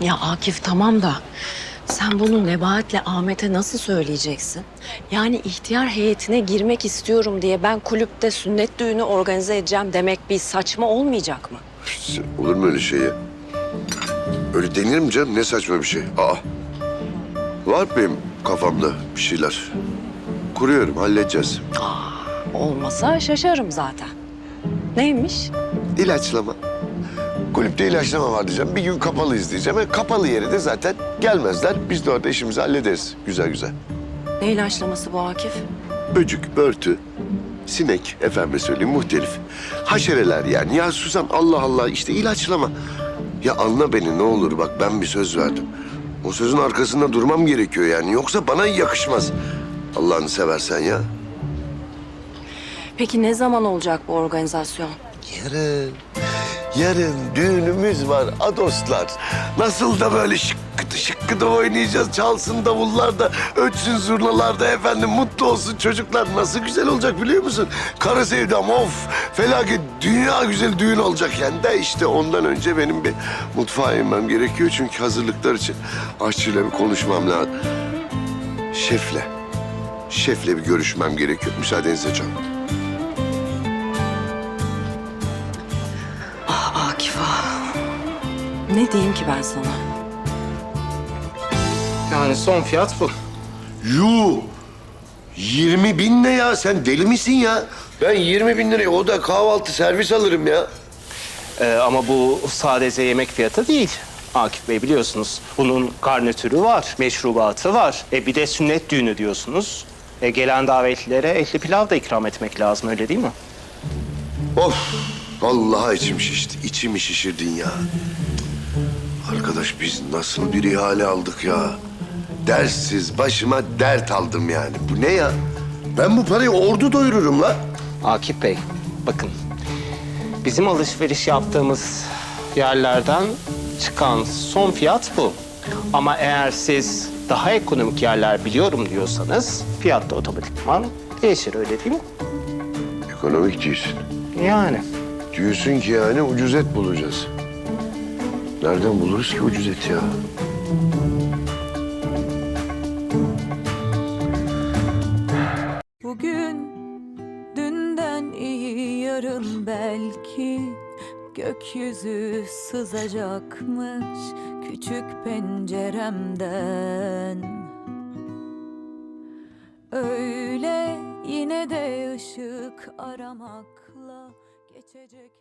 Ya Akif tamam da sen bunu Nebahat'le Ahmet'e nasıl söyleyeceksin? Yani ihtiyar heyetine girmek istiyorum diye ben kulüpte sünnet düğünü organize edeceğim demek bir saçma olmayacak mı? Olur mu öyle şey ya? Öyle denir mi canım? Ne saçma bir şey. Aa. Var benim kafamda bir şeyler. Kuruyorum, halledeceğiz. Olmasa şaşarım zaten. Neymiş? İlaçlama. Kulüpte ilaçlama var diyeceğim. Bir gün kapalıyız diyeceğim. E, kapalı yere de zaten gelmezler. Biz de orada işimizi hallederiz. Güzel güzel. Ne ilaçlaması bu Akif? Böcük, börtü, sinek, efendime söyleyeyim muhtelif. Haşereler yani. Ya Suzan Allah Allah işte ilaçlama. Ya anla beni ne olur bak ben bir söz verdim. O sözün arkasında durmam gerekiyor yani. Yoksa bana yakışmaz. Allah'ını seversen ya. Peki ne zaman olacak bu organizasyon? Yarın, yarın düğünümüz var adoslar. Nasıl da böyle şıkkıdı şıkkıdı oynayacağız. Çalsın davullar da, ötsün zurnalar da efendim. Mutlu olsun çocuklar. Nasıl güzel olacak biliyor musun? Kara sevdam of. Felaket dünya güzel düğün olacak yani. De işte ondan önce benim bir mutfağa inmem gerekiyor. Çünkü hazırlıklar için aşçıyla bir konuşmam lazım. Şefle. Şefle bir görüşmem gerekiyor. Müsaadenizle canım. Ah ah. Ne diyeyim ki ben sana? Yani son fiyat bu. Yuh! 20 bin ne ya? Sen deli misin ya? Ben 20 bin liraya o da kahvaltı servis alırım ya. Ee, ama bu sadece yemek fiyatı değil. Akif Bey biliyorsunuz. Bunun garnitürü var, meşrubatı var. E bir de sünnet düğünü diyorsunuz. E gelen davetlilere etli pilav da ikram etmek lazım öyle değil mi? Of! Vallahi içim şişti. İçimi şişirdin ya. Arkadaş biz nasıl bir ihale aldık ya? Derssiz başıma dert aldım yani. Bu ne ya? Ben bu parayı ordu doyururum la. Akif Bey, bakın. Bizim alışveriş yaptığımız yerlerden çıkan son fiyat bu. Ama eğer siz daha ekonomik yerler biliyorum diyorsanız fiyat da otomatikman değişir öyle değil mi? Ekonomik diyorsun. Yani. Diyorsun ki yani ucuz et bulacağız. Nereden buluruz ki ucuz et ya? Bugün dünden iyi yarın belki gökyüzü sızacakmış küçük penceremden. Öyle yine de ışık aramakla geçecek.